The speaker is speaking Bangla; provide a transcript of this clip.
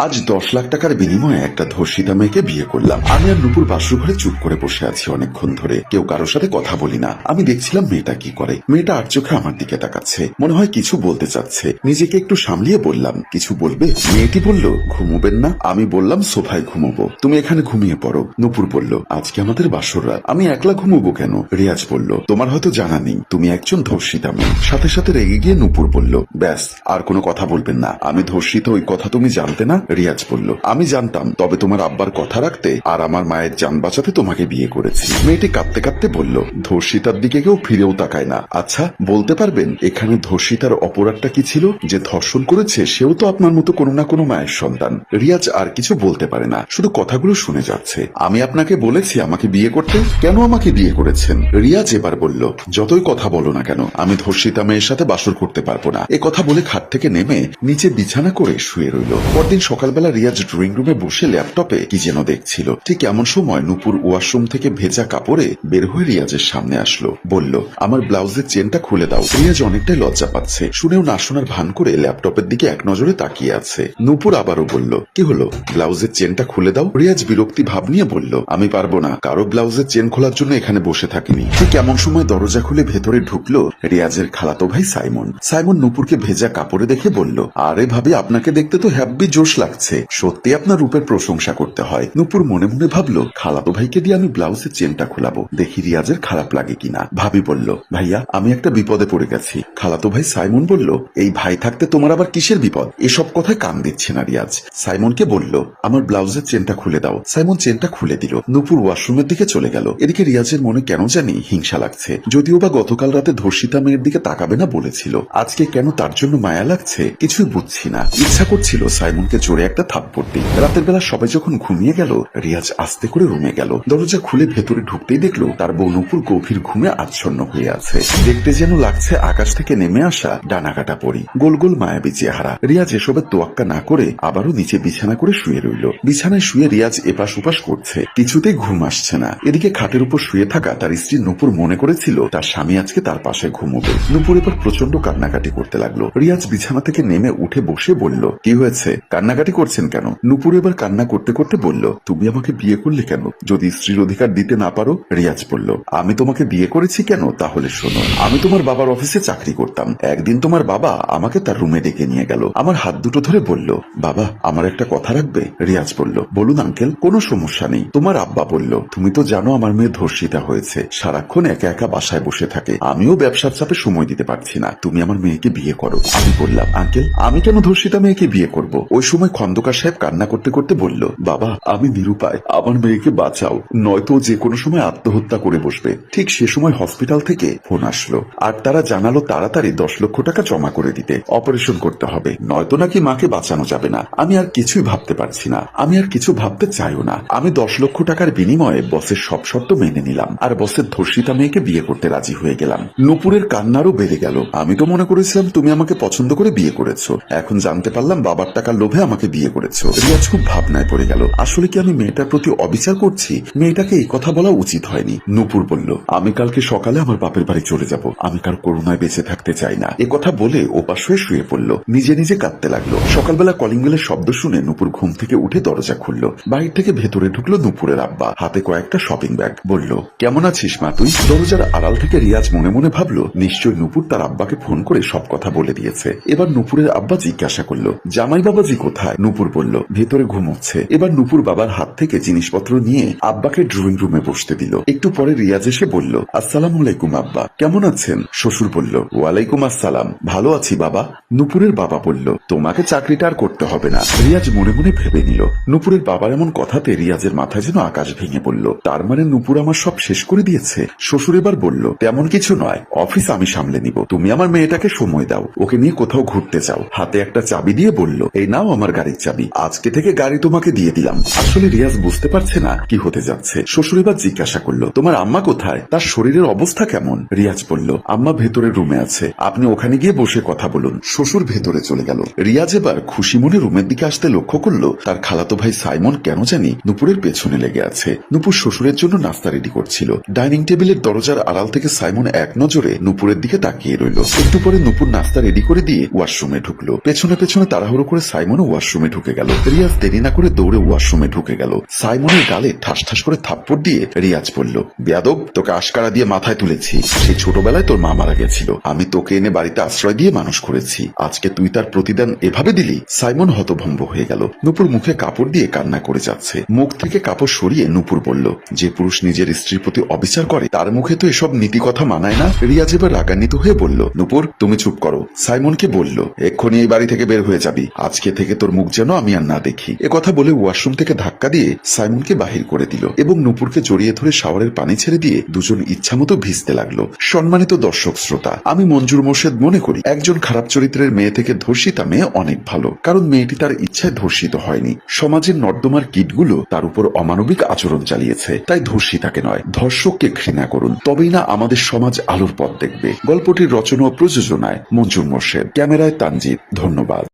আজ দশ লাখ টাকার বিনিময়ে একটা ধর্ষিতা মেয়েকে বিয়ে করলাম। আমি আর নুপুর বাসর ঘরে চুপ করে বসে আছি অনেকক্ষণ ধরে। কেউ কারোর সাথে কথা বলি না। আমি দেখছিলাম মেয়েটা কি করে। মেয়েটা আর চোখে আমার দিকে তাকাচ্ছে। মনে হয় কিছু বলতে চাচ্ছে। নিজেকে একটু সামলিয়ে বললাম, কিছু বলবে? মেয়েটি বলল, ঘুমোবেন না। আমি বললাম, সোফায় ঘুমোবো। তুমি এখানে ঘুমিয়ে পড়ো। নুপুর বলল, আজকে আমাদের বাসর রাত। আমি একলা ঘুমোবো কেন? রিয়াজ বলল, তোমার হয়তো জানা নেই। তুমি একজন ধর্ষিতা মেয়ে। সাথে সাথে রেগে গিয়ে নুপুর বলল, ব্যাস, আর কোনো কথা বলবেন না। আমি ধর্ষিত, ওই কথা তুমি জানতে না? রিয়াজ বলল, আমি জানতাম, তবে তোমার আব্বার কথা রাখতে আর আমার মায়ের যান বাঁচাতে তোমাকে বিয়ে করেছি। মেয়েটি কাঁদতে কাঁদতে বলল, ধর্ষিতার দিকে কেউ ফিরেও তাকায় না। আচ্ছা বলতে পারবেন, এখানে ধর্ষিতার অপরাধটা কি ছিল? যে ধর্ষণ করেছে, সেও তো আপনার মতো কোনো না কোনো মায়ের সন্তান। রিয়াজ আর কিছু বলতে পারে না, শুধু কথাগুলো শুনে যাচ্ছে। আমি আপনাকে বলেছি, আমাকে বিয়ে করতে? কেন আমাকে বিয়ে করেছেন? রিয়াজ এবার বলল, যতই কথা বলো না কেন, আমি ধর্ষিতা মেয়ের সাথে বাসর করতে পারব না। এ কথা বলে খাট থেকে নেমে নিচে বিছানা করে শুয়ে রইল। পরদিন সকালবেলা রিয়াজ ড্রয়িং রুমে বসে ল্যাপটপে কি যেন দেখছিল। ঠিক এমন সময় নুপুর ওয়াশরুম থেকে ভেজা কাপড়ে বের হয়ে রিয়াজের সামনে আসলো। বলল, আমার ব্লাউজের চেনটা খুলে দাও। রিয়াজ অনেকটাই লজ্জা পাচ্ছে। শুনেও না শোনার ভান করে ল্যাপটপের দিকে এক নজরে তাকিয়ে আছে। নুপুর আবারও বলল, কি হলো? ব্লাউজের চেনটা খুলে দাও? রিয়াজ বিরক্তি ভাব নিয়ে বলল, আমি পারব না। কারও ব্লাউজের চেন খোলার জন্য এখানে বসে থাকিনি। ঠিক এমন সময় দরজা খুলে ভেতরে ঢুকলো রিয়াজের খালাতো ভাই সাইমন। সাইমন নুপুরকে ভেজা কাপড়ে দেখে বলল, আরে ভাবি, আপনাকে দেখতে তো হ্যাব্বি জোশ লাগছে। সত্যি আপনার রূপের প্রশংসা করতে হয়। নুপুর মনে মনে ভাবলো, খালাতো ভাইকে দিয়ে আমি ব্লাউজের চেনটা খোলাবো। দেখি রিয়াজের খারাপ লাগে কিনা। ভাবি বলল, ভাইয়া, আমি একটা বিপদে পড়ে গেছি। খালাতো ভাই সাইমন বলল, এই ভাই থাকতে তোমার আবার কিসের বিপদ? এসব কথায় কান দিচ্ছে না রিয়াজ। সাইমনকে বলল, আমার ব্লাউজের চেনটা খুলে দাও। সাইমন চেনটা খুলে দিল। নুপুর ওয়াশরুমের দিকে চলে গেল। এদিকে রিয়াজের মনে কেন জানি হিংসা লাগছে। যদিও বা গতকাল রাতে ধর্ষিতা মেয়ের দিকে তাকাবে না বলেছিল। আজকে কেন তার জন্য মায়া লাগছে? কিছুই বুঝছি না। ইচ্ছা করছিল সাইমনকে জোরে একটা থাপ্পড় দিই। রাতের বেলা সবাই যখন ঘুমিয়ে গেল, রিয়াজ আস্তে করে রুমে গেল। দরজা খুলে ভেতরে ঢুকতেই দেখল তার বউ নুপুর গভীর ঘুমে আচ্ছন্ন হয়ে আছে। দেখতে যেন লাগছে আকাশ থেকে নেমে আসা ডানা কাটা পরি। গোল গোল মায়াবী চেহারা। রিয়াজ এসবের তোয়াক্কা না করে আবারও নিচে বিছানা করে শুয়ে রইল। বিছানায় শুয়ে রিয়াজ এপাশ ওপাশ করছে। কিছুতেই ঘুম আসছে না। এদিকে খাটের উপর শুয়ে থাকা তার স্ত্রী নুপুর মনে করেছিল তার স্বামী আজকে তার পাশে ঘুমোবে। নুপুর এবার প্রচণ্ড কান্নাকাটি করতে লাগল। রিয়াজ বিছানা থেকে নেমে উঠে বসে বলল, কি হয়েছে? কান্নাকাটি করছেন কেন? নুপুর এবার কান্না করতে করতে বলল, তুমি আমাকে বিয়ে করলে কেন? যদি স্ত্রীর অধিকার দিতে না পারো, রিয়াজ বলল, আমি তোমাকে বিয়ে করেছি কেন? তাহলে শোনো, আমি তোমার বাবার অফিসে চাকরি করতাম। একদিন তোমার বাবা আমাকে তার রুমে ডেকে নিয়ে গেল। আমার হাত দুটো ধরে বলল, বাবা, আমার একটা কথা রাখবে? রিয়াজ বলল, বলুন আঙ্কেল, কোনো সমস্যা নেই। তোমার আব্বা বলল, তুমি তো জানো আমার মেয়ে ধর্ষিতা হয়েছে, সারাক্ষণ একা একা বাসায় বসে থাকে। আমিও ব্যবসার চাপে সময় দিতে পারছি না। তুমি আমার মেয়েকে বিয়ে করো। আমি বললাম, আঙ্কেল, আমি কেন ধর্ষিতা মেয়েকে বিয়ে করব? ওই সময় খন্দকার সাহেব কান্না করতে করতে বলল, বাবা, আমি নিরুপায়। আমার মেয়েকে বাঁচাও। নয়তো যে কোনো সময় আত্মহত্যা করে বসবে। ঠিক সে সময় হসপিটাল থেকে ফোন আসলো। আর তারা জানালো তাড়াতাড়ি দশ লক্ষ টাকা জমা করে দিতে। অপারেশন করতে হবে। নয়তো নাকি মাকে বাঁচানো যাবে না। আমি আর কিছুই ভাবতে পারছি না। আমি আর কিছু ভাবতে চাইও না। আমি দশ লক্ষ টাকার বিনিময়ে বসের সব শর্ত মেনে নিলাম। আর বসের ধর্ষিতা মেয়েকে বিয়ে করতে রাজি হয়ে গেলাম। নুপুরের কান্নারও বেড়ে গেল। আমি তো মনে করেছিলাম তুমি আমাকে পছন্দ করে বিয়ে করেছ। এখন জানতে পারলাম বাবার টাকার লোভে আমাকে বিয়ে করেছ। রিয়াজ খুব ভাবনায় পড়ে গেল। আসলে কি আমি মেয়েটার প্রতি অবিচার করছি? মেয়েটাকে এই কথা বলা উচিত হয়নি। নুপুর বলল, আমি কালকে সকালে আমার বাপের বাড়ি চলে যাব। আমি কার করুণায় বেঁচে থাকতে চাই না। এ কথা বলে ওপাশ হয়ে শুয়ে পড়ল। নিজে নিজে কাঁদতে লাগল। সকালবেলা কলিং বেলের শব্দ শুনে নুপুর ঘুম থেকে উঠে দরজা খুলল। বাইর থেকে ভেতরে ঢুকলো নুপুরের আব্বা। হাতে কয়েকটা শপিং ব্যাগ বলল, কেমন আছিস মা তুই? দরজার আড়াল থেকে রিয়াজ মনে মনে ভাবলো নিশ্চয় নুপুর তার আব্বাকে ফোন করে সব কথা বলে দিয়েছে। এবার নুপুরের আব্বা জিজ্ঞাসা করল জামাই বাবাজি কোথায়? নুপুর বলল, ভেতরে ঘুমোচ্ছে এবার নুপুর বাবার হাত থেকে জিনিসপত্র নিয়ে আব্বাকে ড্রয়িং রুমে বসতে দিল। একটু পরে রিয়াজ এসে বলল, আসসালাম আলাইকুম, আব্বা। কেমন আছেন? শ্বশুর বলল, ওয়ালাইকুম আসসালাম। ভালো আছি, বাবা? নুপুরের বাবা বলল, তোমাকে চাকরিটা আর করতে হবে না। রিয়াজ মনে মনে ভেবে নিল, নুপুরের বাবার এমন কথাতে রিয়াজের মাথায় যেন আকাশ ভেঙে পড়ল। তার মানে নুপুর আমার সব শেষ করে দিয়েছে। শ্বশুর এবার বলল, তেমন কিছু নয়। অফিস আমি সামলে নিব। তুমি আমার মেয়েটাকে সময় দাও। ওকে নিয়ে কোথাও ঘুরতে যাও। হাতে একটা চাবি দিয়ে বলল, এই নাও আমার গাড়ির চাবি আজকে থেকে গাড়ি তোমাকে দিয়ে দিলাম। আসলে রিয়াজ বুঝতে পারছে না কি হতে যাচ্ছে। শ্বশুর এবার জিজ্ঞাসা করল, তোমার আম্মা কোথায়? তার শরীরের অবস্থা কেমন? রিয়াজ বলল, আম্মা ভেতরের রুমে আছে। আপনি ওখানে গিয়ে বসে কথা বলুন। শ্বশুর ভেতরে চলে গেল। রিয়াজ এবার খুশি মনে রুমের দিকে আসতে লক্ষ্য করল, তার খালাতো ভাই সাইমন কেন জানি নুপুরের পেছনে লেগে আছে। নুপুর শ্বশুরের জন্য নাস্তা রেডি করছিল। ডাইনিং টেবিলের দরজার আড়াল থেকে সাইমন এক নজরে নুপুরের দিকে তাকিয়ে রইল। একটু পরে নুপুর নাস্তা রেডি করে দিয়ে ওয়াশরুমে ঢুকলো। পেছনে পেছনে তাড়াহুড়ো করে সাইমনও ওয়াশরুম ওয়াশরুমে ঢুকে গেল। রিয়াজ দেরি না করে দৌড়ে ওয়াশরুমে ঢুকে গেল। সাইমনের গালে ঠাস ঠাস করে থাপ্পড় দিয়ে রিয়াজ বলল, বেয়াদব, তোকে আশকারা দিয়ে মাথায় তুলেছি। সেই ছোটবেলায় তোর মা মারা গেছিল। আমি তোকে এনে বাড়িতে আশ্রয় দিয়ে মানুষ করেছি। আজকে তুই তার প্রতিদান এভাবে দিলি? সাইমন হতভম্ব হয়ে গেল। নুপুর মুখে কাপড় দিয়ে কান্না করে যাচ্ছে। মুখ থেকে কাপড় সরিয়ে নুপুর বলল, যে পুরুষ নিজের স্ত্রীর প্রতি অবিচার করে, তার মুখে তো এসব নীতি কথা মানায় না? রিয়াজ এবার রাগান্বিত হয়ে বলল, নুপুর, তুমি চুপ করো। সাইমনকে বলল, এক্ষুনি এই বাড়ি থেকে বের হয়ে যাবি। আজকে থেকে তোর মুখ যেন আমি আর না দেখি। কথা বলে ওয়াশরুম থেকে ধাক্কা দিয়ে সাইমনকে বাহির করে দিল এবং নুপুরকে জড়িয়ে ধরে শাওয়ারের পানি ছেড়ে দিয়ে দুজন ইচ্ছামতো ভিজতে লাগল। সম্মানিত দর্শক শ্রোতা, আমি মঞ্জুর মোর্শেদ মনে করি, একজন খারাপ চরিত্রের মেয়ে থেকে ধর্ষিতা মেয়ে অনেক ভালো, কারণ মেয়েটি তার ইচ্ছায় ধর্ষিত হয়নি। সমাজের নর্দমার কীটগুলো তার উপর অমানবিক আচরণ চালিয়েছে, তাই ধর্ষিতাকে নয়, ধর্ষককে ঘৃণা করুন। তবেই না আমাদের সমাজ আলোর পথ দেখবে। গল্পটির রচনা ও প্রযোজনায় মঞ্জুর মোর্শেদ। ক্যামেরায় তানজিদ, ধন্যবাদ।